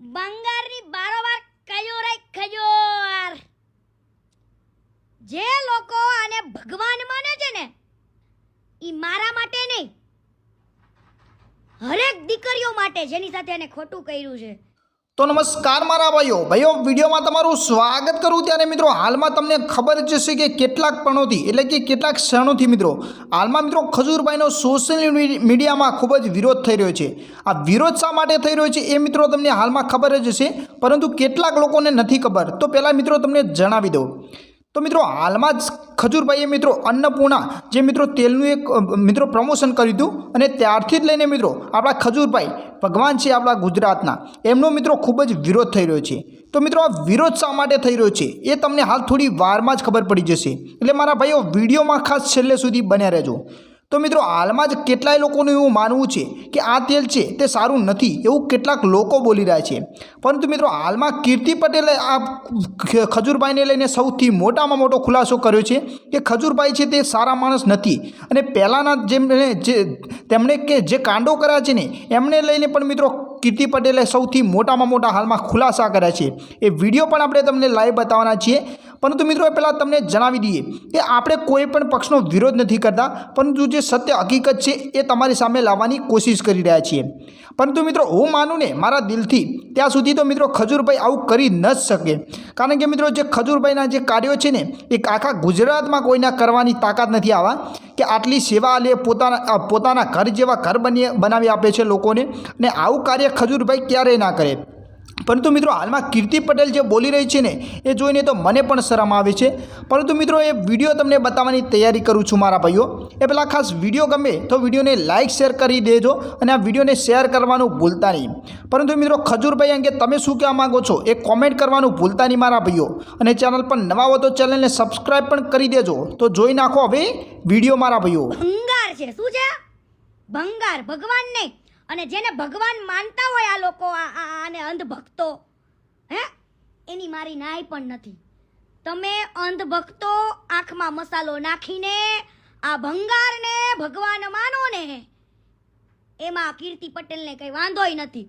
બંગાળની બારોબાર કયો રે ખજોર જે લોકો આને ભગવાન માને છે ને એ મારા માટે નહીં. હરેક દીકરીઓ માટે જેની સાથે એને ખોટું કર્યું છે. તો નમસ્કાર મારા ભાઈઓ. ભાઈઓ, વિડીયોમાં તમારું સ્વાગત કરું ત્યારે મિત્રો હાલમાં તમને ખબર જ હશે કે કેટલાક પણોથી, એટલે કે કેટલાક ક્ષણોથી મિત્રો, હાલમાં મિત્રો ખજૂરભાઈનો સોશિયલ મીડિયામાં ખૂબ જ વિરોધ થઈ રહ્યો છે. આ વિરોધ શા માટે થઈ રહ્યો છે એ મિત્રો તમને હાલમાં ખબર જ હશે, પરંતુ કેટલાક લોકોને નથી ખબર. તો પહેલાં મિત્રો તમને જણાવી દઉં. તો મિત્રો હાલમાં જ ખજૂરભાઈએ મિત્રો અન્નપૂર્ણા, જે મિત્રો તેલનું એક મિત્રો પ્રમોશન કર્યું હતું, અને ત્યારથી જ લઈને મિત્રો આપણા ખજૂરભાઈ, ભગવાન છે આપણા ગુજરાતના, એમનો મિત્રો ખૂબ જ વિરોધ થઈ રહ્યો છે. તો મિત્રો આ વિરોધ શા માટે થઈ રહ્યો છે? એ તમને હાલ થોડી વારમાં જ ખબર પડી જશે. એટલે મારા ભાઈઓ, વિડીયોમાં ખાસ છેલ્લે સુધી બન્યા રહેજો. તો મિત્રો હાલમાં જ કેટલાય લોકોનું એવું માનવું છે કે આ તેલ છે તે સારું નથી એવું કેટલાક લોકો બોલી રહ્યા છે. પરંતુ મિત્રો હાલમાં કીર્તિ પટેલે આ ખજૂરભાઈને લઈને સૌથી મોટામાં મોટો ખુલાસો કર્યો છે કે ખજૂરભાઈ છે તે સારા માણસ નથી. અને પહેલાંના જેમણે જે, તેમણે કે જે કાંડો કર્યા છે ને, એમને લઈને પણ મિત્રો કીર્તિ પટેલે સૌથી મોટામાં મોટા હાલમાં ખુલાસા કર્યા છે. એ વીડિયો પણ આપણે તમને લાઈવ બતાવવાના છીએ. પરંતુ મિત્રો પહેલાં તમને જણાવી દઈએ કે આપણે કોઈ પણ પક્ષનો વિરોધ નથી કરતા, પરંતુ જે સત્ય હકીકત છે એ તમારી સામે લાવવાની કોશિશ કરી રહ્યા છીએ. પરંતુ મિત્રો હું માનું ને મારા દિલથી ત્યાં સુધી તો મિત્રો ખજૂરભાઈ આવું કરી ન શકે. કારણ કે મિત્રો જે ખજૂરભાઈના જે કાર્યો છે ને, એ આખા ગુજરાતમાં કોઈના કરવાની તાકાત નથી આવા કે આટલી સેવા લે, પોતાના પોતાના ઘર જેવા ઘર બની, બનાવી આપે છે લોકોને. ને આવું કાર્ય ખજૂરભાઈ ક્યારેય ના કરે. પરંતુ મિત્રો હાલમાં કીર્તિ પટેલ જે બોલી રહી છે ને, એ જોઈને તો મને પણ શરમ આવે છે. પરંતુ મિત્રો એ વીડિયો તમને બતાવવાની તૈયારી કરું છું મારા ભાઈઓ. એ પહેલાં ખાસ વીડિયો ગમે તો વિડીયોને લાઇક શેર કરી દેજો અને આ વિડીયોને શેર કરવાનું ભૂલતા નહીં. પરંતુ મિત્રો ખજૂરભાઈ અંગે તમે શું કહેવા માગો છો એ કોમેન્ટ કરવાનું ભૂલતા નહીં મારા ભાઈઓ. અને ચેનલ પર નવા હો તો ચેનલને સબસ્ક્રાઈબ પણ કરી દેજો. તો જોઈ નાખો હવે વીડિયો મારા ભાઈઓ. ભંગાર છે, શું છે? ભંગાર ભગવાન અને જેને ભગવાન માનતા હોય આ લોકો આને અંધભક્તો, હે? એની મારી નાય પણ નથી. તમે અંધભક્તો આંખમાં મસાલો નાખીને, આ ભંગારને ભગવાન માનો ને એમાં કીર્તિ પટેલને કંઈ વાંધોય નથી.